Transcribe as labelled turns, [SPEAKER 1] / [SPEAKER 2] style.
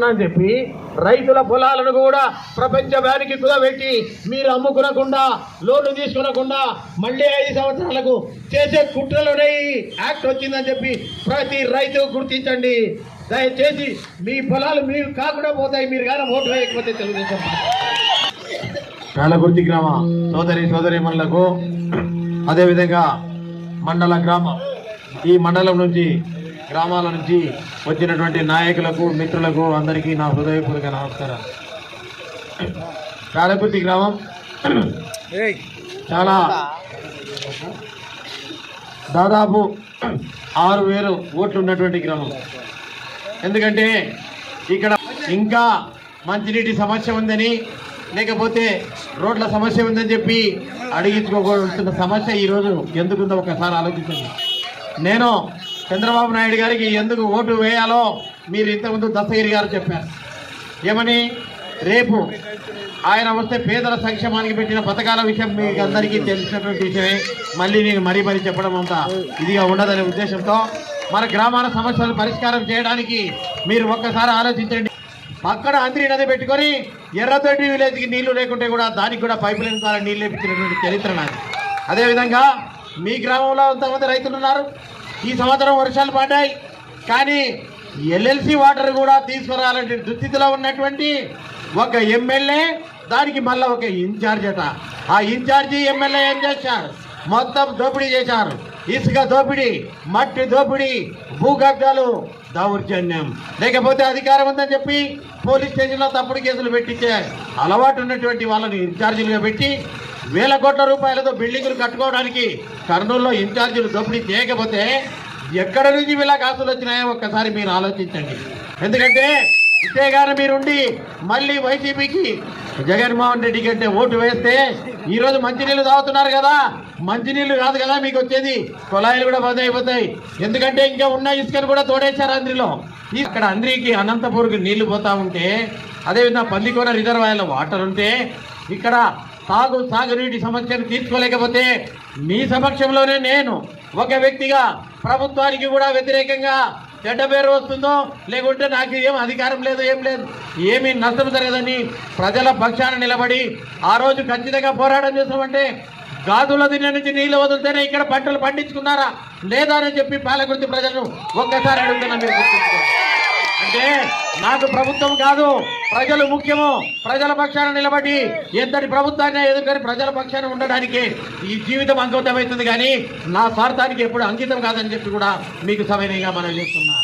[SPEAKER 1] అని చెప్పి రైతుల పొలాలను కూడా ప్రపంచ బ్యాంక్ కుదబెట్టి మీరు అమ్ముకునకుండా లోన్లు తీసుకునకుండా మళ్ళీ ఐదు సంవత్సరాలకు చేసే కుట్రలోనే యాక్ట్ వచ్చిందని చెప్పి ప్రతి రైతు గుర్తించండి. దయచేసి మీ పొలాలు మీరు కాకుండా పోతాయి మీరు కానీ ఓటు వేయకపోతే తెలుగుదేశం కాలగుర్తి గ్రామ సోదరి సోదరి మనులకు అదేవిధంగా మండల గ్రామం. ఈ మండలం నుంచి గ్రామాల నుంచి వచ్చినటువంటి నాయకులకు మిత్రులకు అందరికీ నా హృదయపూర్వక నమస్కారం కాలగుర్తి గ్రామం చాలా దాదాపు ఆరు వేలు ఓట్లు ఉన్నటువంటి గ్రామం. ఎందుకంటే ఇక్కడ ఇంకా మంచినీటి సమస్య ఉందని లేకపోతే రోడ్ల సమస్య ఉందని చెప్పి అడిగించుకోవాల్సిన సమస్య ఈరోజు ఎందుకుందో ఒకసారి ఆలోచించండి. నేను చంద్రబాబు నాయుడు గారికి ఎందుకు ఓటు వేయాలో మీరు ఇంతకుముందు దత్తగిరి గారు చెప్పారు. ఏమని? రేపు ఆయన వస్తే పేదల సంక్షేమానికి పెట్టిన పథకాల విషయం మీకు అందరికీ తెలిసినటువంటి విషయమే. మళ్ళీ నేను మరీ మరీ చెప్పడం అంత ఇదిగా ఉండదనే ఉద్దేశంతో మన గ్రామాల సమస్యలు పరిష్కారం చేయడానికి మీరు ఒక్కసారి ఆలోచించండి. అక్కడ అంద్రి నది పెట్టుకొని ఎర్రతోటి విలేజ్కి నీళ్ళు లేకుంటే కూడా దానికి కూడా పైప్ లైన్ ద్వారా నీళ్ళు లేపించినటువంటి చరిత్ర నాది. అదేవిధంగా మీ గ్రామంలో ఎంతమంది రైతులు ఉన్నారు. ఈ సంవత్సరం వర్షాలు పడ్డాయి. కానీ ఎల్ఎల్సి వాటర్ కూడా తీసుకురావాలంటే దుస్థితిలో ఉన్నటువంటి ఒక ఎమ్మెల్యే దానికి మళ్ళీ ఒక ఇన్ఛార్జ్ అట. ఆ ఇన్ఛార్జి ఎమ్మెల్యే ఏం చేశారు? మొత్తం దోపిడీ చేశారు. ఇసుక దోపిడీ మట్టి దోపిడీ భూగర్భాలు దౌర్జన్యం. లేకపోతే అధికారం ఉందని చెప్పి పోలీస్ స్టేషన్లో తప్పుడు కేసులు పెట్టించే అలవాటు ఉన్నటువంటి వాళ్ళని ఇన్ఛార్జీలుగా పెట్టి వేల కోట్ల రూపాయలతో బిల్డింగులు కట్టుకోవడానికి కర్నూలులో ఇన్ఛార్జీలు దోపిడీ చేయకపోతే ఎక్కడ నుంచి వీళ్ళ కాసులు వచ్చినాయో ఒక్కసారి మీరు ఆలోచించండి. ఎందుకంటే ఇంతేగాని మీరుండి మళ్ళీ వైసీపీకి జగన్మోహన్ రెడ్డి కంటే ఓటు వేస్తే ఈరోజు మంచినీళ్ళు తాగుతున్నారు కదా. మంచినీళ్ళు కాదు కదా మీకు వచ్చేది. కుళాయిలు కూడా బంద్ అయిపోతాయి. ఎందుకంటే ఇంకా ఉన్న ఇసుకను కూడా తోడేశారు అంద్రిలో ఇక్కడ అంద్రికి అనంతపూర్కి నీళ్ళు పోతా ఉంటే అదేవిధంగా పందికోన రిజర్వాయర్లో వాటర్ ఉంటే ఇక్కడ సాగు సాగునీటి సమస్యను తీర్చుకోలేకపోతే మీ సమక్షంలోనే నేను ఒక వ్యక్తిగా ప్రభుత్వానికి కూడా వ్యతిరేకంగా చెడ్డ పేరు వస్తుందో లేకుంటే నాకు ఏం అధికారం లేదు ఏం లేదు ఏమీ నష్టం జరగదని ప్రజల పక్షాన నిలబడి ఆ రోజు ఖచ్చితంగా పోరాటం చేస్తామంటే గాజుల దిన్న నుంచి నీళ్ళు వదిలితేనే ఇక్కడ పంటలు పండించుకున్నారా లేదా అని చెప్పి పాలకుర్తి ప్రజలను ఒక్కసారి అడుగుతున్నా మీరు గుర్తుంచుకోండి. అంటే నాకు ప్రభుత్వం కాదు ప్రజలు ముఖ్యము. ప్రజల పక్షాన నిలబడి ఎంతటి ప్రభుత్వాన్ని ఎదుర్కొని ప్రజల పక్షాన ఉండడానికి ఈ జీవితం అంకితమవుతుంది కానీ నా స్వార్థానికి ఎప్పుడు అంకితం కాదని చెప్పి కూడా మీకు సమయంగా మనం చేస్తున్నా.